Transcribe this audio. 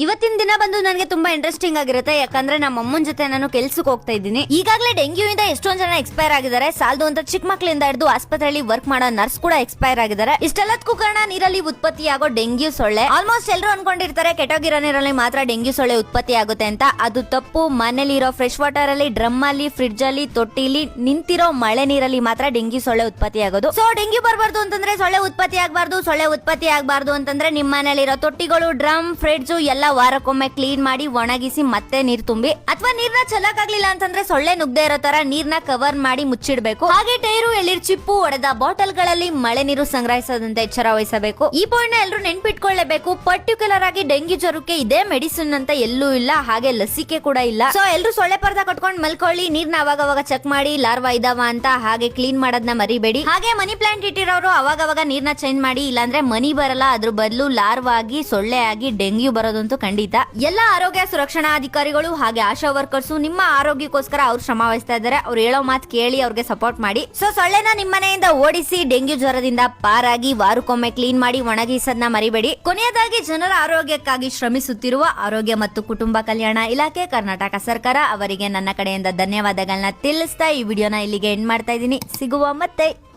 岩手 ದಿನ ಬಂದು ನನಗೆ ತುಂಬಾ ಇಂಟ್ರೆಸ್ಟಿಂಗ್ ಆಗಿರುತ್ತೆ. ಯಾಕಂದ್ರೆ ನಮ್ಮ ಅಮ್ಮನ ಜೊತೆ ನಾನು ಕೆಲ್ಸಕ್ಕೆ ಹೋಗ್ತಾ ಇದ್ದೀನಿ. ಈಗಾಗಲೇ ಡೆಂಗ್ಯೂ ಇಂದ ಎಷ್ಟೊಂದ್ ಜನ ಎಕ್ಸ್ಪೈರ್ ಆಗಿದ್ದಾರೆ. ಸಾಲದು ಅಂತ ಚಿಕ್ಕ ಮಕ್ಕಳಿಂದ ಹಿಡಿದು ಆಸ್ಪತ್ರೆಯಲ್ಲಿ ವರ್ಕ್ ಮಾಡೋ ನರ್ಸ್ ಕೂಡ ಎಕ್ಸ್ಪೈರ್ ಆಗಿದ್ದಾರೆ. ಇಷ್ಟೆಲ್ಲದಕ್ಕೂ ಕಾರಣ ನೀರಲ್ಲಿ ಉತ್ಪತ್ತಿಯಾಗೋ ಡೆಂಗ್ಯೂ ಸೊಳ್ಳೆ. ಆಲ್ಮೋಸ್ಟ್ ಎಲ್ಲರೂ ಅನ್ಕೊಂಡಿರ್ತಾರೆ ಕೆಟೋಗಿರೋ ನೀರಲ್ಲಿ ಮಾತ್ರ ಡೆಂಗ್ಯೂ ಸೊಳ್ಳೆ ಉತ್ಪತ್ತಿ ಆಗುತ್ತೆ ಅಂತ. ಅದು ತಪ್ಪು. ಮನೇಲಿ ಇರೋ ಫ್ರೆಶ್ ವಾಟರ್ ಅಲ್ಲಿ ಡ್ರಮ್ ಅಲ್ಲಿ ಫ್ರಿಡ್ಜ್ ಅಲ್ಲಿ, ತೊಟ್ಟಿಲಿ ನಿಂತಿರೋ ಮಳೆ ನೀರಲ್ಲಿ ಮಾತ್ರ ಡೆಂಗ್ಯೂ ಸೊಳ್ಳೆ ಉತ್ಪತ್ತಿ ಆಗೋದು. ಸೊ ಡೆಂಗ್ಯೂ ಬರಬಾರ್ದು ಅಂತಂದ್ರೆ ಸೊಳ್ಳೆ ಉತ್ಪತ್ತಿ ಆಗಬಾರ್ದು, ಸೊಳ್ಳೆ ಉತ್ಪತ್ತಿ ಆಗಬಾರ್ದು ಅಂತಂದ್ರೆ ನಿಮ್ಮ ಮನೇಲಿರೋ ತೊಟ್ಟಿಗಳು ಡ್ರಮ್ ಫ್ರಿಡ್ಜ್ ಎಲ್ಲ ವಾರಕ್ಕೊಮ್ಮೆ ಕ್ಲೀನ್ ಮಾಡಿ ಒಣಗಿಸಿ ಮತ್ತೆ ನೀರ್ ತುಂಬಿ, ಅಥವಾ ನೀರ್ನ ಚೆಲ್ಲಕ್ಕಾಗ್ಲಿಲ್ಲ ಅಂತಂದ್ರೆ ಸೊಳ್ಳೆ ನುಗ್ದೇ ಇರೋ ತರ ನೀರ್ನ ಕವರ್ ಮಾಡಿ ಮುಚ್ಚಿಡ್ಬೇಕು. ಹಾಗೆ ಟೈರು, ಎಳಿರ್, ಚಿಪ್ಪು ಒಡೆದ ಬಾಟಲ್ಗಳಲ್ಲಿ ಮಳೆ ನೀರು ಸಂಗ್ರಹಿಸದಂತೆ ಎಚ್ಚರ ವಹಿಸಬೇಕು. ಈ ಪಾಯಿಂಟ್ನ ಎಲ್ಲರೂ ನೆನ್ಪಿಟ್ಕೊಳ್ಳಬೇಕು. ಪರ್ಟಿಕ್ಯುಲರ್ ಆಗಿ ಡೆಂಗ್ಯೂ ಜ್ವರಕ್ಕೆ ಇದೇ ಮೆಡಿಸಿನ್ ಅಂತ ಎಲ್ಲೂ ಇಲ್ಲ, ಹಾಗೆ ಲಸಿಕೆ ಕೂಡ ಇಲ್ಲ. ಸೊ ಎಲ್ಲರೂ ಸೊಳ್ಳೆ ಪರ್ದ ಕಟ್ಕೊಂಡು ಮಲ್ಕೊಳ್ಳಿ, ನೀರ್ನ ಅವಾಗ ಅವಾಗ ಚೆಕ್ ಮಾಡಿ, ಲಾರ್ವಾ ಇದಾವ ಅಂತ ಹಾಗೆ ಕ್ಲೀನ್ ಮಾಡೋದನ್ನ ಮರಿಬೇಡಿ. ಹಾಗೆ ಮನಿ ಪ್ಲಾಂಟ್ ಇಟ್ಟಿರೋರು ಅವಾಗ ಅವಾಗ ನೀರ್ನ ಚೇಂಜ್ ಮಾಡಿ, ಇಲ್ಲಾಂದ್ರೆ ಮನಿ ಬರಲ್ಲ, ಅದ್ರ ಬದಲು ಲಾರ್ವಾ ಆಗಿ ಸೊಳ್ಳೆ ಆಗಿ ಡೆಂಗ್ಯೂ ಬರೋದಂತೂ ಖಂಡಿತ. ಎಲ್ಲ ಆರೋಗ್ಯ ಸುರಕ್ಷಣಾ ಅಧಿಕಾರಿಗಳು ಹಾಗೆ ಆಶಾ ವರ್ಕರ್ಸ್ ನಿಮ್ಮ ಆರೋಗ್ಯಕ್ಕೋಸ್ಕರ ಅವ್ರು ಶ್ರಮ ವಹಿಸ್ತಾ ಇದ್ದಾರೆ. ಅವ್ರು ಹೇಳೋ ಮಾತು ಕೇಳಿ ಅವ್ರಿಗೆ ಸಪೋರ್ಟ್ ಮಾಡಿ. ಸೊ ಸೊಳ್ಳೆನ ನಿಮ್ಮ ಮನೆಯಿಂದ ಓಡಿಸಿ ಡೆಂಗ್ಯೂ ಜ್ವರದಿಂದ ಪಾರಾಗಿ ವಾರಕ್ಕೊಮ್ಮೆ ಕ್ಲೀನ್ ಮಾಡಿ ಒಣಗಿಸೋದನ್ನ ಮರಿಬೇಡಿ. ಕೊನೆಯದಾಗಿ ಜನರ ಆರೋಗ್ಯಕ್ಕಾಗಿ ಶ್ರಮಿಸುತ್ತಿರುವ ಆರೋಗ್ಯ ಮತ್ತು ಕುಟುಂಬ ಕಲ್ಯಾಣ ಇಲಾಖೆ, ಕರ್ನಾಟಕ ಸರ್ಕಾರ ಅವರಿಗೆ ನನ್ನ ಕಡೆಯಿಂದ ಧನ್ಯವಾದಗಳನ್ನ ತಿಳಿಸ್ತಾ ಈ ವಿಡಿಯೋನ ಇಲ್ಲಿಗೆ ಎಂಡ್ ಮಾಡ್ತಾ ಇದ್ದೀನಿ. ಸಿಗುವ ಮತ್ತೆ.